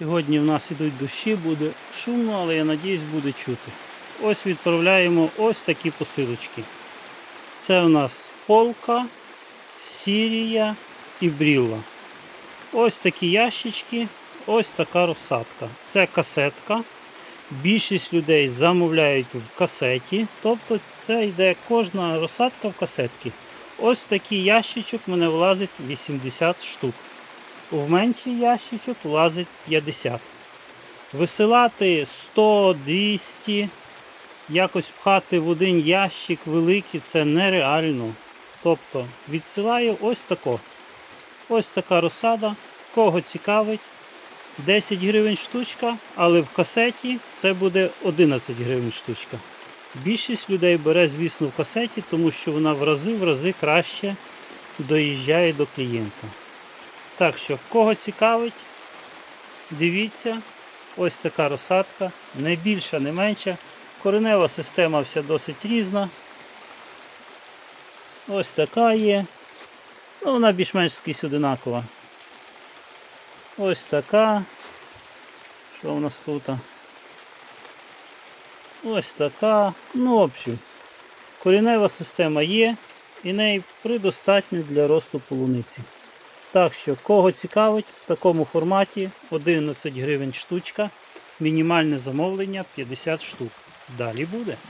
Сьогодні в нас ідуть дощі, буде шумно, але я надіюсь буде чути. Ось відправляємо ось такі посилочки. Це у нас полка, Сірія і Брілла. Ось такі ящички, ось така розсадка. Це касетка. Більшість людей замовляють в касеті, тобто це йде кожна розсадка в касетки. Ось такий ящичок в мене влазить 80 штук. В менший ящичок влазить 50. Висилати 100, 200, якось пхати в один ящик великий це нереально. Тобто відсилаю ось тако. Ось така розсада. Кого цікавить, 10 гривень штучка, але в касеті це буде 11 гривень штучка. Більшість людей бере, звісно, в касеті, тому що вона в рази в рази краще доїжджає до клієнта. Так що, кого цікавить, дивіться, ось така розсадка, не більша, не менша. Коренева система вся досить різна. Ось така є. Ну, вона більш-менш скрізь одинакова. Ось така. Що у нас тут? Ось така. Ну, в общем, коренева система є і неї предостатньо для росту полуниці. Так що, кого цікавить, в такому форматі 11 гривень штучка, мінімальне замовлення 50 штук. Далі буде.